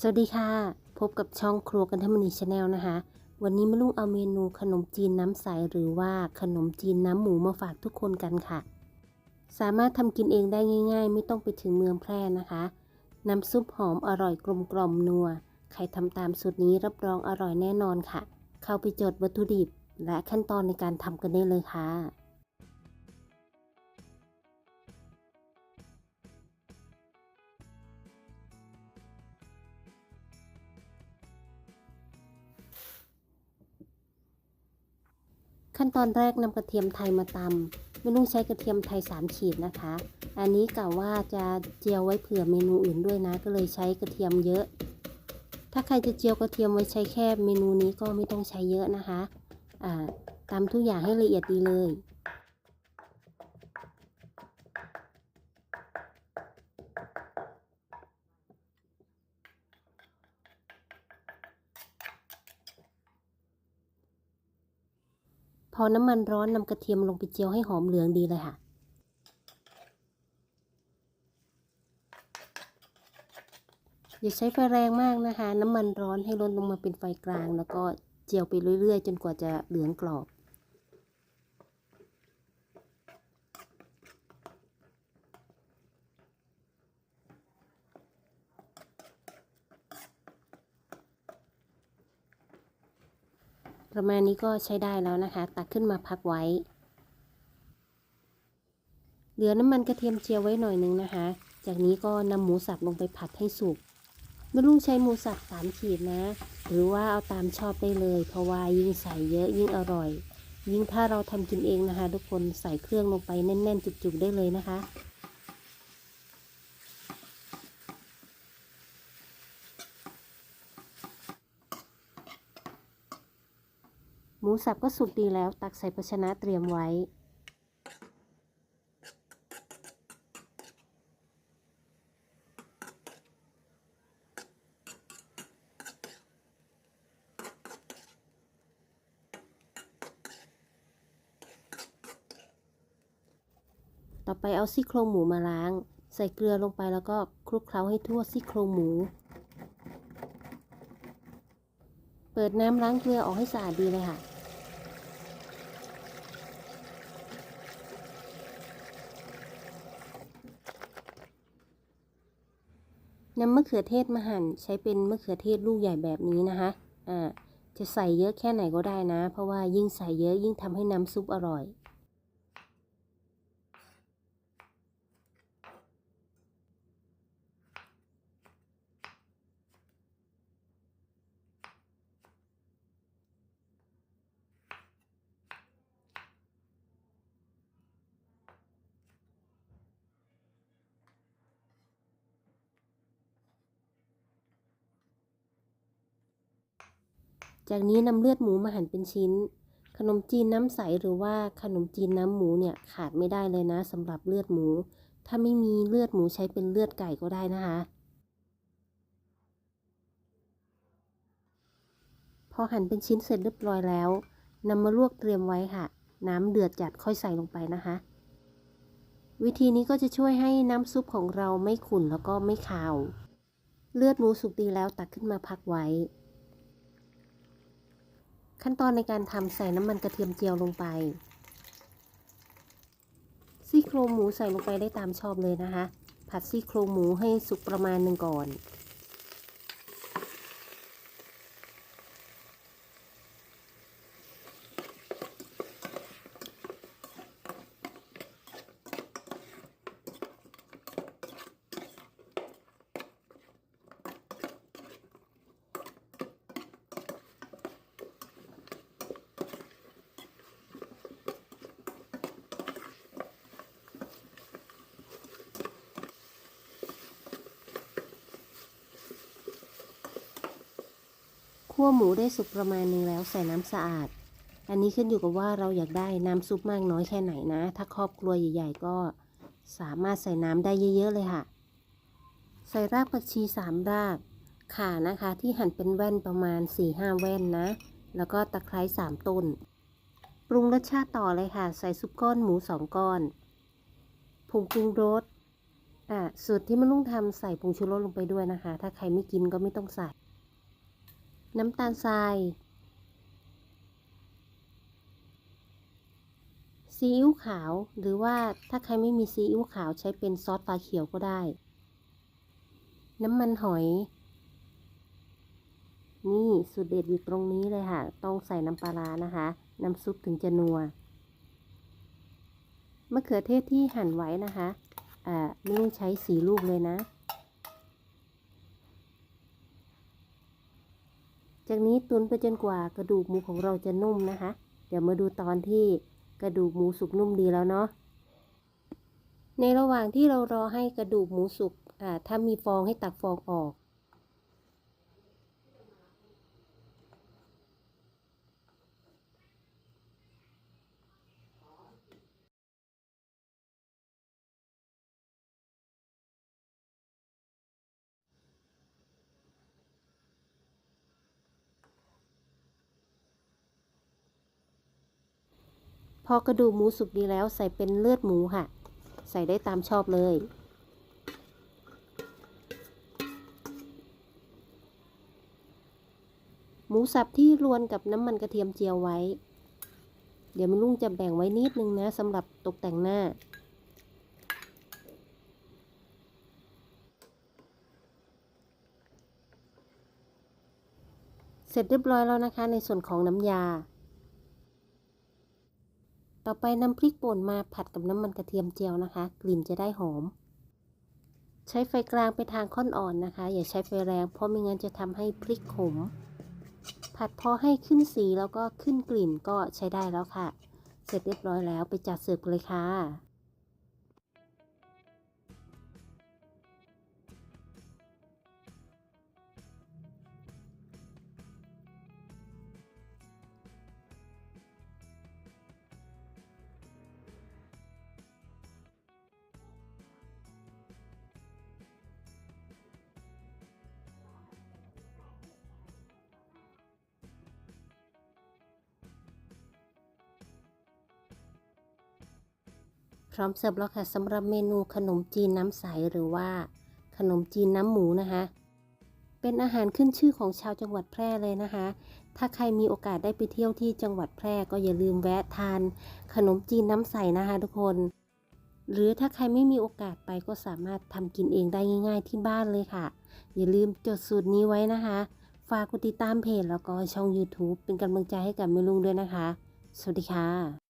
สวัสดีค่ะ พบกับช่องครัวกันทมณีชาแนลนะคะ วันนี้มาลุงเอาเมนูขนมจีนน้ำใสหรือว่าขนมจีนน้ำหมูมาฝากทุกคนกันค่ะ สามารถทำกินเองได้ง่าย ๆ ไม่ต้องไปถึงเมืองแพร่นะคะ น้ำซุปหอมอร่อยกลมกล่อมนัว ใครทำตามสูตรนี้รับรองอร่อยแน่นอนค่ะ เข้าไปจดวัตถุดิบ และขั้นตอนในการทำกันได้เลยค่ะ ขั้นตอนแรกนำกระเทียมไทยมาตำไม่ต้องใช้กระเทียมไทย 3 ขีดนะคะ อันนี้กะว่าจะเจียวไว้เผื่อเมนูอื่นด้วยนะ ก็เลยใช้กระเทียมเยอะ ถ้าใครจะเจียวกระเทียมไว้ใช้แค่เมนูนี้ก็ไม่ต้องใช้เยอะนะคะอ่าตำทุกอย่างให้ละเอียดดีเลย พอน้ำมันร้อนนำกระเทียมลงไปเจียวให้หอมเหลืองดีเลยค่ะ อย่าใช้ไฟแรงมากนะคะ น้ำมันร้อนให้ลดลงมาเป็นไฟกลาง แล้วก็เจียวไปเรื่อยๆ จนกว่าจะเหลืองกรอบ ประมาณนี้ก็ใช้ได้แล้วนะคะ ตักขึ้นมาพักไว้ เหลือน้ำมันกระเทียมเจียวไว้หน่อยหนึงนะคะ จากนี้ก็นำหมูสับลงไปผัดให้สุกไม่ลุงใช้หมูสับสามขีดนะ หรือว่าเอาตามชอบได้เลย เพราะว่ายิ่งใส่เยอะยิ่งอร่อย ยิ่งถ้าเราทำกินเองนะคะ ทุกคนใส่เครื่องลงไปแน่นๆ จุกๆได้เลยนะคะ สับก็สุกดีแล้ว ตักใส่ภาชนะเตรียมไว้ ต่อไปเอาซี่โครงหมูมาล้าง ใส่เกลือลงไปแล้วก็คลุกเคล้าให้ทั่วซี่โครงหมูเปิดน้ำล้างเกลือออกให้สะอาดดีเลยค่ะ นำมะเขือเทศมาหั่นใช้เป็นมะเขือเทศลูกใหญ่แบบนี้นะคะอ่าจะใส่เยอะแค่ไหนก็ได้นะ เพราะว่ายิ่งใส่เยอะยิ่งทำให้น้ำซุปอร่อย จากนี้นำเลือดหมูมาหั่นเป็นชิ้น ขนมจีนน้ำใสหรือว่าขนมจีนน้ำหมูเนี่ยขาดไม่ได้เลยนะสำหรับเลือดหมู ถ้าไม่มีเลือดหมูใช้เป็นเลือดไก่ก็ได้นะคะ พอหั่นเป็นชิ้นเสร็จเรียบร้อยแล้วนำมาลวกเตรียมไว้ค่ะ น้ำเดือดจัดค่อยใส่ลงไปนะคะ วิธีนี้ก็จะช่วยให้น้ำซุปของเราไม่ขุ่นแล้วก็ไม่คาว เลือดหมูสุกดีแล้วตักขึ้นมาพักไว้ ขั้นตอนในการทำใส่น้ำมันกระเทียมเจียวลงไป ซี่โครงหมูใส่ลงไปได้ตามชอบเลยนะคะ ผัดซี่โครงหมูให้สุกประมาณหนึ่งก่อน คั่วหมูได้สุกประมาณนึงแล้วใส่น้ำสะอาด อันนี้ขึ้นอยู่กับว่าเราอยากได้น้ำซุปมากน้อยแค่ไหนนะ ถ้าครอบครัวใหญ่ๆก็สามารถใส่น้ำได้เยอะๆเลยค่ะ ใส่รากผักชีสามรากข่านะคะที่หั่นเป็นแว่นประมาณ 4-5 แว่นนะ แล้วก็ตะไคร้สามต้น ปรุงรสชาติต่อเลยค่ะ ใส่ซุปก้อนหมูสองก้อนผงปรุงรสอะสูตรที่แม่ลุงทำใส่ผงชูรสลงไปด้วยนะคะ ถ้าใครไม่กินก็ไม่ต้องใส่ น้ำตาลทราย ซีอิ๊วขาว หรือว่าถ้าใครไม่มีซีอิ๊วขาวใช้เป็นซอสปลาเขียวก็ได้ น้ำมันหอย นี่สูตรเด็ดอยู่ตรงนี้เลยค่ะ ต้องใส่น้ำปลานะคะ น้ำซุปถึงจะนัว มะเขือเทศที่หั่นไว้นะคะอ่าไม่ต้องใช้สีลูกเลยนะ จากนี้ตุนไปจนกว่ากระดูกหมูของเราจะนุ่มนะคะ เดี๋ยวมาดูตอนที่กระดูกหมูสุกนุ่มดีแล้วเนาะ ในระหว่างที่เรารอให้กระดูกหมูสุกถ้ามีฟองให้ตักฟองออก พอกระดูกหมูสุกดีแล้วใส่เป็นเลือดหมูค่ะ ใส่ได้ตามชอบเลย หมูสับที่รวนกับน้ำมันกระเทียมเจียวไว้ เดี๋ยวแม่ลุงจะแบ่งไว้นิดนึงนะสำหรับตกแต่งหน้าเสร็จเรียบร้อยแล้วนะคะในส่วนของน้ำยา ต่อไปนำพริกป่นมาผัดกับน้ำมันกระเทียมเจียวนะคะ กลิ่นจะได้หอม ใช้ไฟกลางไปทางค่อนอ่อนนะคะ อย่าใช้ไฟแรง เพราะไม่งั้นจะทำให้พริกขม ผัดพอให้ขึ้นสีแล้วก็ขึ้นกลิ่นก็ใช้ได้แล้วค่ะ เสร็จเรียบร้อยแล้วไปจัดเสิร์ฟเลยค่ะ พร้อมเสิร์ฟแล้วค่ะสำหรับเมนูขนมจีนน้ำใสหรือว่า ขนมจีนน้ำหมูนะคะ เป็นอาหารขึ้นชื่อของชาวจังหวัดแพร่เลยนะคะ ถ้าใครมีโอกาสได้ไปเที่ยวที่จังหวัดแพร่ก็อย่าลืมแวะทาน ขนมจีนน้ำใสนะคะ ทุกคน หรือถ้าใครไม่มีโอกาสไปก็สามารถทำกินเองได้ง่าย ๆ ที่บ้านเลยค่ะ อย่าลืมจดสูตรนี้ไว้นะคะ ฝากกดติดตามเพจแล้วก็ช่อง YouTube เป็นกำลังใจให้กับแม่ลุงด้วยนะคะ สวัสดีค่ะ